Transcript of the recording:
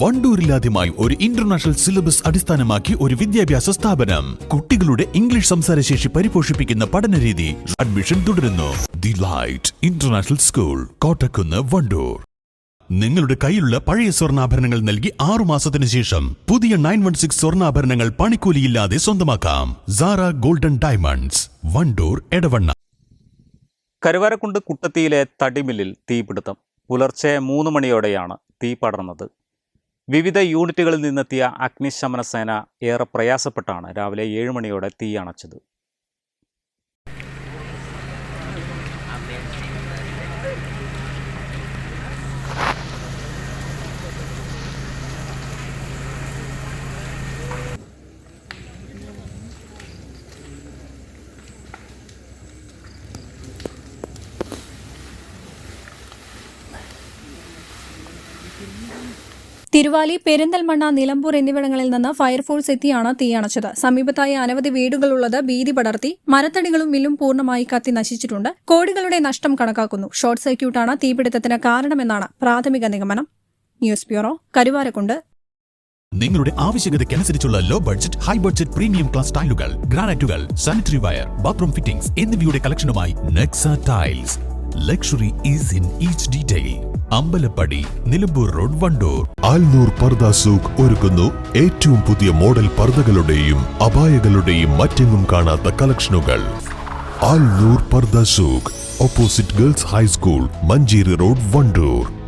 വണ്ടൂരിലാദ്യമായി ഒരു international syllabus അടിസ്ഥാനമാക്കി ഒരു വിദ്യാഭ്യാസ സ്ഥാപനം. കുട്ടികളുടെ ഇംഗ്ലീഷ് സംസാരശേഷി പരിപോഷിപ്പിക്കുന്ന പഠനരീതി അഡ്മിഷൻ തുടരുന്നു. The light international school Kottakkunnu Wandoor. നിങ്ങളുടെ കയ്യിലുള്ള പഴയ സ്വർണാഭരണങ്ങൾ നൽകി ആറു മാസത്തിന് ശേഷം പുതിയ നയൻ വൺ സിക്സ് സ്വർണാഭരണങ്ങൾ പണിക്കൂലിയില്ലാതെ സ്വന്തമാക്കാം. Zara golden diamonds Wandoor Edavanna. Karuvarakundu കുട്ടത്തിയിലെ തടിമില്ലിൽ തീപിടുത്തം. പുലർച്ചെ മൂന്ന് മണിയോടെയാണ് തീ പടർന്നത്. വിവിധ യൂണിറ്റുകളിൽ നിന്നെത്തിയ അഗ്നിശമന സേന ഏറെ പ്രയാസപ്പെട്ടാണ് രാവിലെ ഏഴ് മണിയോടെ തീ അണച്ചത്. തിരുവാലി പെരിന്തൽമണ്ണ നിലമ്പൂർ എന്നിവിടങ്ങളിൽ നിന്ന് ഫയർഫോഴ്സ് എത്തിയാണ് തീയണച്ചത് സമീപത്തായി അനവധി വീടുകളുള്ളത് ഭീതി പടർത്തി മരത്തടികളും മില്ലും പൂർണമായി കത്തി നശിച്ചിട്ടുണ്ട്. കോടികളുടെ നഷ്ടം കണക്കാക്കുന്നു. ഷോർട്ട് സർക്യൂട്ടാണ് തീപിടുത്തത്തിന് കാരണമെന്നാണ് പ്രാഥമിക നിഗമനം. News bureau Karuvarakundu. നിങ്ങളുടെ ആവശ്യകതയ്ക്കനുസരിച്ചുള്ള low budget high budget premium class ടൈലുകൾ ഗ്രാനൈറ്റുകൾ സാനിറ്ററി വയർ ബാത്റൂം ഫിറ്റിംഗ്സ് എന്നിവയുടെ കളക്ഷനുമായി Nexa tiles luxury is in each detail Ambalappadi Nilambur road Wandoor. Alnoor Pardah Souq ഒരുക്കുന്നു ഏറ്റവും പുതിയ മോഡൽ പർദകളുടെയും അപായകളുടെയും മറ്റെങ്ങും കാണാത്ത കളക്ഷനുകൾ. Alnoor Pardha Sooq opposite girls high school Manjeri road Wandoor.